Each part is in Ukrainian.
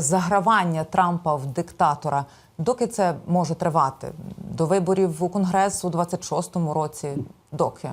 загравання Трампа в диктатора. Доки це може тривати? До виборів у Конгрес у 26-му році? Доки?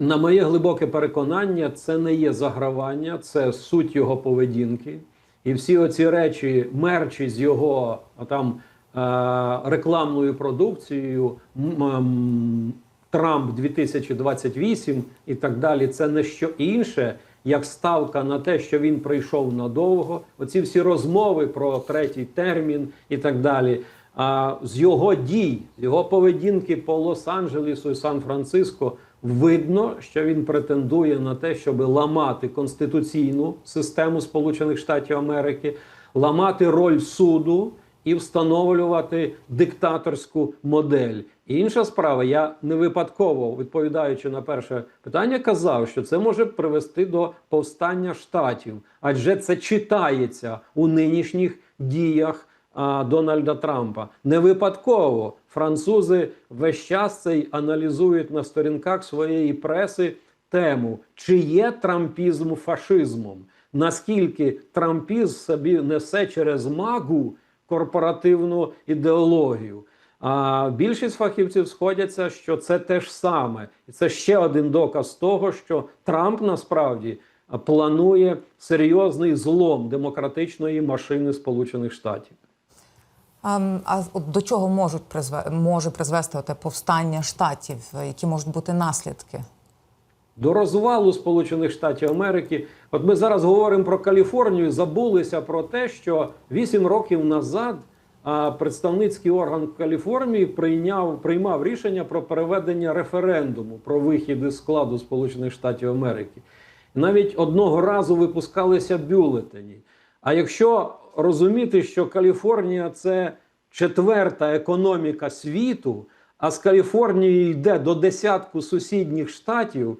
На моє глибоке переконання, це не є загравання, це суть його поведінки. І всі оці речі, мерчі з його там е, рекламною продукцією, Трамп 2028 і так далі, це не що інше, як ставка на те, що він прийшов надовго. Оці всі розмови про третій термін і так далі. А з його дій, з його поведінки по Лос-Анджелесу і Сан-Франциско видно, що він претендує на те, щоб ламати конституційну систему Сполучених Штатів Америки, ламати роль суду і встановлювати диктаторську модель. І інша справа, я не випадково відповідаючи на перше питання, казав, що це може привести до повстання штатів, адже це читається у нинішніх діях а, Дональда Трампа. Не випадково французи весь час цей аналізують на сторінках своєї преси тему, чи є трампізм фашизмом, наскільки трампізм собі несе через магу корпоративну ідеологію. А більшість фахівців сходяться, що це те ж саме, і це ще один доказ того, що Трамп насправді планує серйозний злом демократичної машини Сполучених Штатів. А, от до чого можуть призве, може призвести оте повстання штатів? Які можуть бути наслідки? До розвалу Сполучених Штатів Америки. От ми зараз говоримо про Каліфорнію, забулися про те, що 8 років назад представницький орган Каліфорнії прийняв приймав рішення про переведення референдуму про вихід із складу Сполучених Штатів Америки. Навіть одного разу випускалися бюлетені. А якщо розуміти, що Каліфорнія це четверта економіка світу, а з Каліфорнії йде до десятку сусідніх штатів.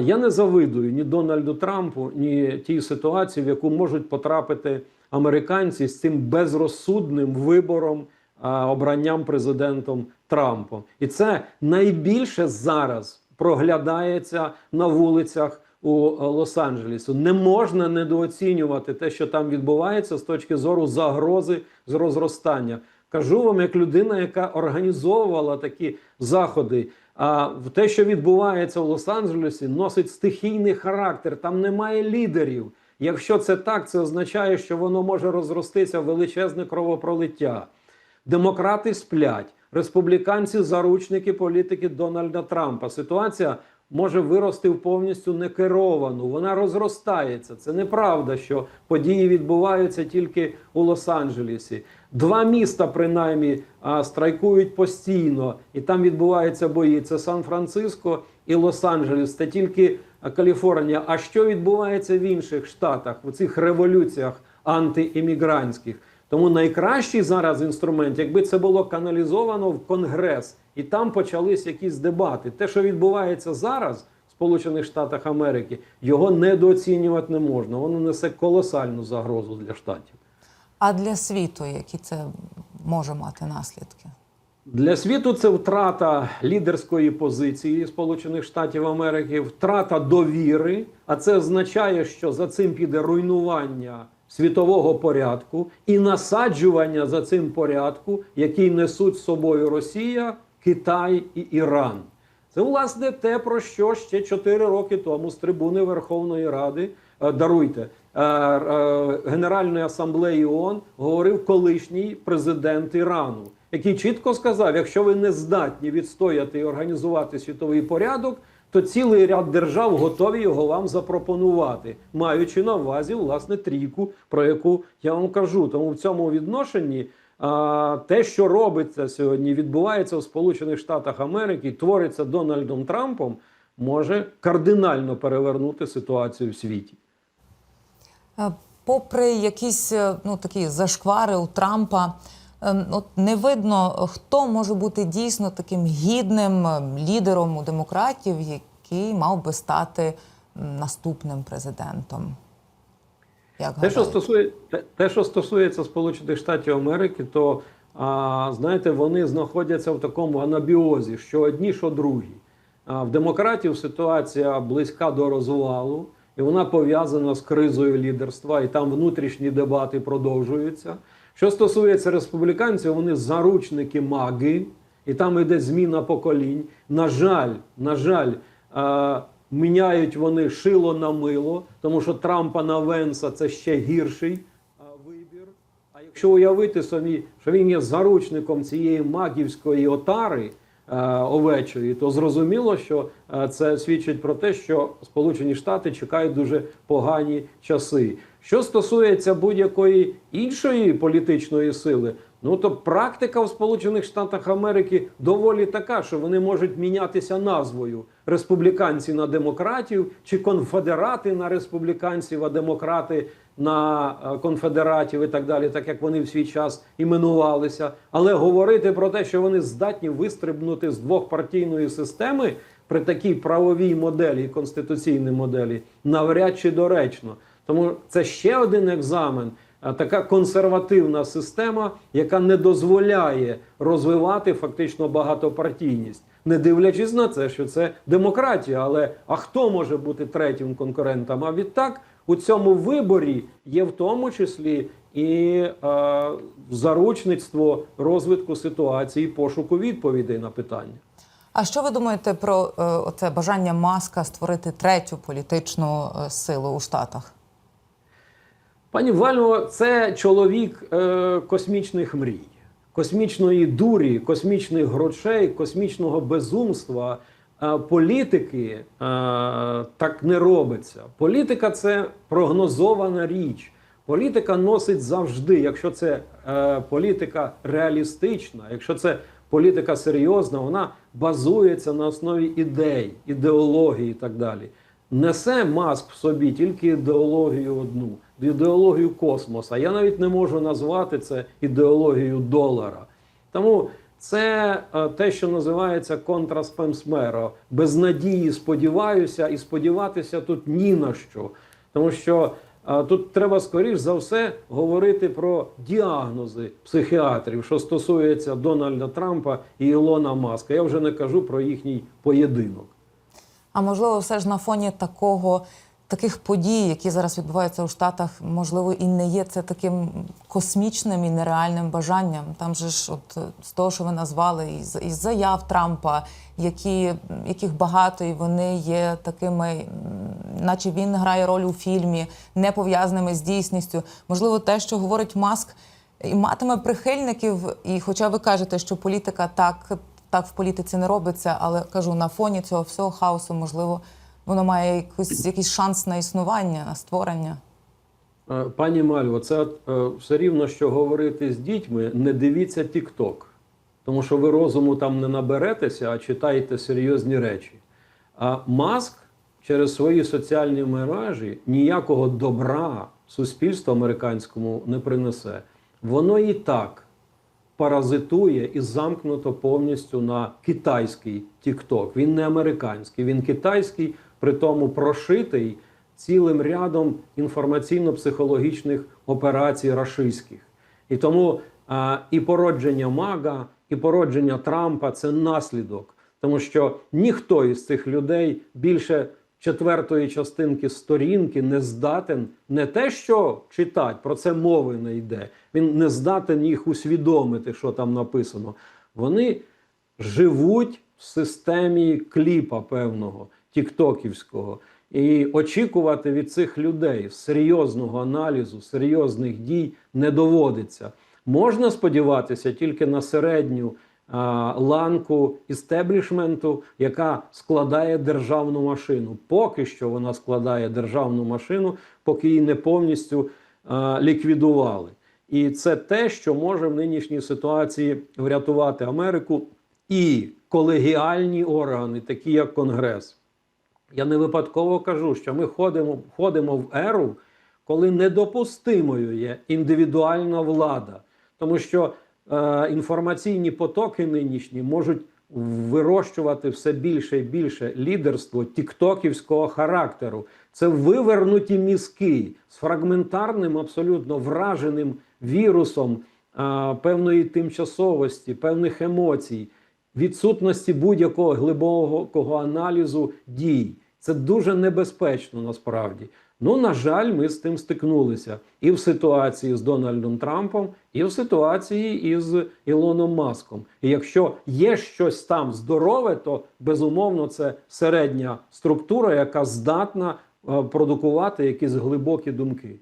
Я не завидую ні Дональду Трампу, ні тій ситуації, в яку можуть потрапити американці з цим безрозсудним вибором, обранням президентом Трампом. І це найбільше зараз проглядається на вулицях у е, Лос-Анджелесу. Не можна недооцінювати те, що там відбувається з точки зору загрози з розростання. Кажу вам, як людина, яка організовувала такі заходи. А те, що відбувається в Лос-Анджелесі, носить стихійний характер. Там немає лідерів. Якщо це так, це означає, що воно може розростися в величезне кровопролиття. Демократи сплять, республіканці заручники політики Дональда Трампа. Ситуація може вирости в повністю некеровану. Вона розростається. Це неправда, що події відбуваються тільки у Лос-Анджелесі. Два міста, принаймні, страйкують постійно, і там відбуваються бої. Це Сан-Франциско і Лос-Анджелес. Це тільки Каліфорнія. А що відбувається в інших штатах, у цих революціях антиіммігрантських? Тому найкращий зараз інструмент, якби це було каналізовано в Конгрес, і там почались якісь дебати. Те, що відбувається зараз в Сполучених Штатах Америки, його недооцінювати не можна. Воно несе колосальну загрозу для штатів. А для світу, які це може мати наслідки? Для світу це втрата лідерської позиції Сполучених Штатів Америки, втрата довіри. А це означає, що за цим піде руйнування світового порядку і насаджування за цим порядку, який несуть з собою Росія, Китай і Іран. Це власне те, про що ще 4 роки тому з трибуни Верховної Ради е, даруйте е, е, Генеральної асамблеї ООН говорив колишній президент Ірану, який чітко сказав: якщо ви не здатні відстояти і організувати світовий порядок, то цілий ряд держав готові його вам запропонувати, маючи на увазі власне трійку, про яку я вам кажу. Тому в цьому відношенні. А те, що робиться сьогодні, відбувається у Сполучених Штатах Америки, твориться Дональдом Трампом, може кардинально перевернути ситуацію в світі. Е, Попри якісь е, ну, такі зашквари у Трампа, от не видно, хто може бути дійсно таким гідним ем, лідером у демократів, який мав би стати наступним президентом. Як Те, що стосує те, те, що стосується Сполучених Штатів Америки, то а, знаєте, вони знаходяться в такому анабіозі, що одні, що другі. А в демократів ситуація близька до розвалу. і вона пов'язана з кризою лідерства, і там внутрішні дебати продовжуються. Що стосується республіканців, вони заручники маги, і там йде зміна поколінь. На жаль, на жаль, е, міняють вони шило на мило, тому що Трампа на Венса це ще гірший е, вибір. А якщо уявити собі, що він є заручником цієї магівської отари овечої, то зрозуміло, що е, це свідчить про те, що Сполучені Штати чекають дуже погані часи. Що стосується будь-якої іншої політичної сили, ну то практика в Сполучених Штатах Америки доволі така, що вони можуть мінятися назвою республіканці на демократів чи конфедерати на республіканців, а демократи на е, конфедератів і так далі, так як вони в свій час іменувалися. Але говорити про те, що вони здатні вистрибнути з двохпартійної системи при такій правовій моделі конституційній моделі навряд чи доречно. Тому це ще один екзамен. Така консервативна система, яка не дозволяє розвивати фактично багатопартійність, не дивлячись на це, що це демократія. Але а хто може бути третім конкурентом? А відтак у цьому виборі є в тому числі і е, заручництво розвитку ситуації, пошуку відповідей на питання. А що ви думаєте про е, оце бажання Маска створити третю політичну е, силу у Штатах? Пані Вальво, це чоловік е, космічних мрій, космічної дурі, космічних грошей, космічного безумства. Е, політики е, так не робиться. Політика це прогнозована річ. Політика носить завжди, якщо це е, політика реалістична, якщо це політика серйозна, вона базується на основі ідей, ідеології і так далі. Несе маск в собі тільки ідеологію одну, ідеологію космоса. Я навіть не можу назвати це ідеологією долара. Тому це е, те, що називається контраспемсмеро. Без надії сподіваюся, і сподіватися тут ні на що. Тому що е, тут треба скоріш за все говорити про діагнози психіатрів, що стосується Дональда Трампа і Ілона Маска. Я вже не кажу про їхній поєдинок. А можливо, все ж на фоні такого таких подій, які зараз відбуваються у Штатах, можливо, і не є це таким космічним і нереальним бажанням. Там же ж, от е, з того, що ви назвали, із, із заяв Трампа, які, яких багато, і вони є такими, наче він грає роль у фільмі, не пов'язаними з дійсністю. Можливо, те, що говорить Маск, і матиме прихильників. І, хоча ви кажете, що політика так, так в політиці не робиться, але кажу, на фоні цього всього хаосу, можливо, воно має якийсь, якийсь шанс на існування, на створення. Пані Мальво, це е, все рівно, що говорити з дітьми, не дивіться TikTok, тому що ви розуму там не наберетеся, а читаєте серйозні речі. А Маск через свої соціальні мережі ніякого добра суспільству американському не принесе. Воно і так паразитує і замкнуто повністю на китайський TikTok. Він не американський, він китайський, при тому прошитий цілим рядом інформаційно-психологічних операцій рашистських. І тому а, і породження Мага, і породження Трампа це наслідок, тому що ніхто із цих людей більше четвертої частинки сторінки не здатен не те, що читати, про це мови не йде. Він не здатен їх усвідомити, що там написано. Вони живуть в системі кліпа певного, тіктоківського. І очікувати від цих людей серйозного аналізу, серйозних дій не доводиться. Можна сподіватися тільки на середню а, ланку істеблішменту, яка складає державну машину. Поки що вона складає державну машину, поки її не повністю а, ліквідували. І це те, що може в нинішній ситуації врятувати Америку і колегіальні органи, такі як Конгрес. Я не випадково кажу, що ми ходимо, входимо в еру, коли недопустимою є індивідуальна влада, тому що е, інформаційні потоки нинішні можуть вирощувати все більше і більше лідерство тіктоківського характеру. Це вивернуті мізки з фрагментарним, абсолютно враженим вірусом е, певної тимчасовості, певних емоцій відсутності будь-якого глибокого аналізу дій. Це дуже небезпечно насправді. Ну, на жаль, ми з тим стикнулися і в ситуації з Дональдом Трампом, і в ситуації із Ілоном Маском. І якщо є щось там здорове, то безумовно це середня структура, яка здатна е, продукувати якісь глибокі думки.